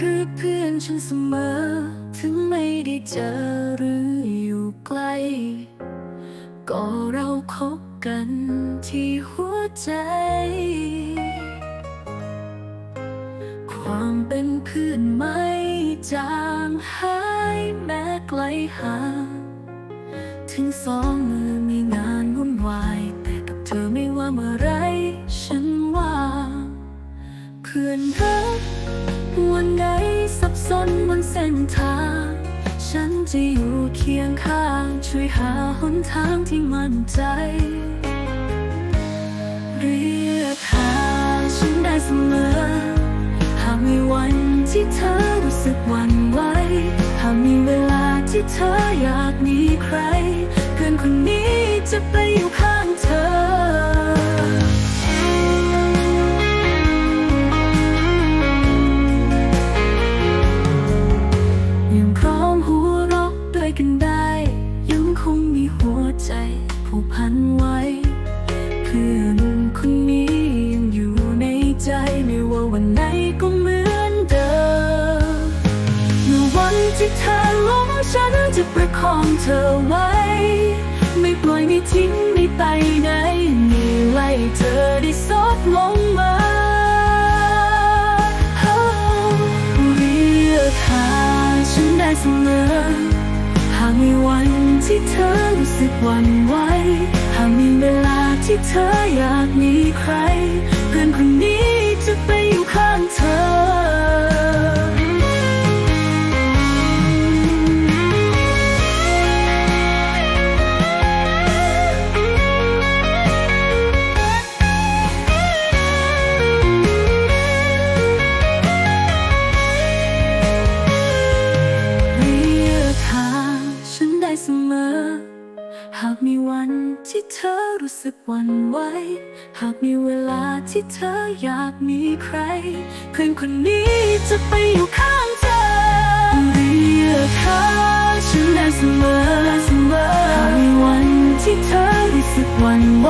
คือเพื่อนฉันเสมอ ถึงไม่ได้เจอหรืออยู่ใกล้ ก็เราคบกันที่หัวใจ ความเป็นเพื่อนไม่จางหายแม้ไกลห่างถึงสองมือมีงานวุ่นวายแต่กับเธอไม่ว่าเมื่อไร ฉันว่างเพื่อนรัก วันไหนสับสนบนเส้นทาง ฉันจะอยู่เคียงข้าง ช่วยหาหนทางที่มั่นใจ เรียกหาฉันได้เสมอ หากมีวันที่เธอรู้สึกหวั่นไหวหากมีเวลาที่เธออยากมีใคร ไว้ เพื่อนคนนี้ยังอยู่ในใจไม่ว่าวันไหนก็เหมือนเดิมเมื่อวันที่เธอล้มฉันจะประคองเธอไว้ ไม่ปล่อยไม่ทิ้งไม่ไปไหนไม่ไล่เธอได้ซดลงมาเรียกหาฉันได้เสมอหากมีวันที่เธอรู้สึกหวั่นไหว มีเวลาที่เธออยากมีใคร เพื่อนคนนี้จะไปอยู่ข้างเธอเรียกหาฉันได้เสมอ หากมีวันที่เธอรู้สึกหวั่นไหว หากมีเวลาที่เธออยากมีใคร เพื่อนคนนี้จะไปอยู่ข้างเธอเรียกหาฉันได้เสมอเสมอหากมีวันที่เธอรู้สึกหวั่นไหว